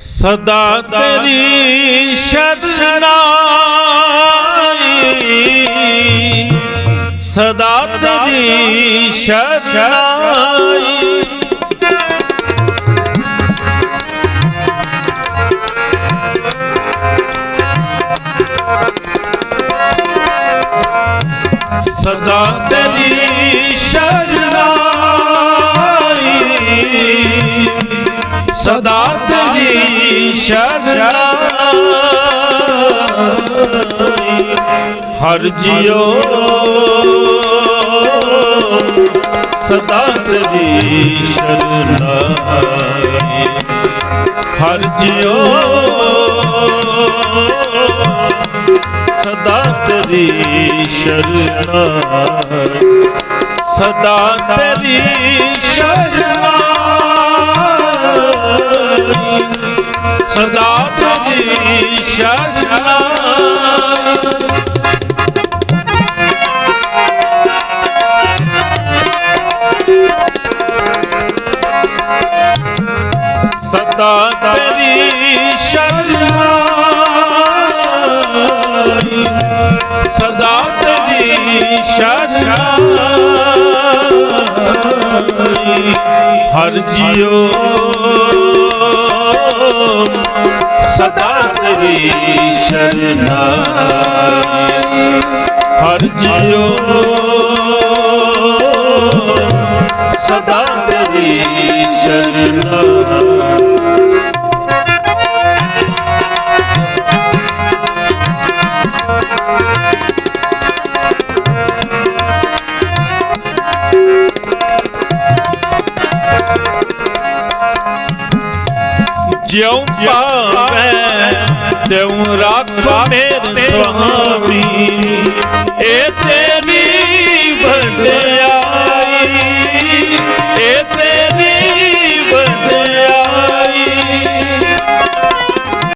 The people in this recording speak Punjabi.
ਸਦਾ ਤੇਰੀ ਸ਼ਰਨਾਈ ਸਦਾ ਤੇਰੀ ਸ਼ਰਨਾਈ ਸਦਾ ਤੇਰੀ ਸ਼ਰਨਾਈ ਸਦਾ ਤੇਰੀ ਸ਼ਰਨਾਈ ਹਰ ਜਿਉ ਸਦਾ ਤੇਰੀ ਸ਼ਰਨਾਈ ਹਰ ਜਿਉ ਸਦਾ ਤੇਰੀ ਸ਼ਰਨਾਈ ਸਦਾ ਤੇਰੀ ਸ਼ਰਨਾਈ ਸਦਾ ਤੇਰੀ ਸ਼ਰਨਾਈ ਸਦਾ ਤੇਰੀ ਸ਼ਰਨਾਈ। ਸਦਾ ਤੇਰੀ ਸ਼ਰਨਾਈ। ਹਰ ਜੀਓ ਸਦਾ ਤੇਰੀ ਸ਼ਰਨਾਈ। ਹਰ ਜੀਓ જ્યું પામે તેવું રાખવા મેર સ્વામી. એ તે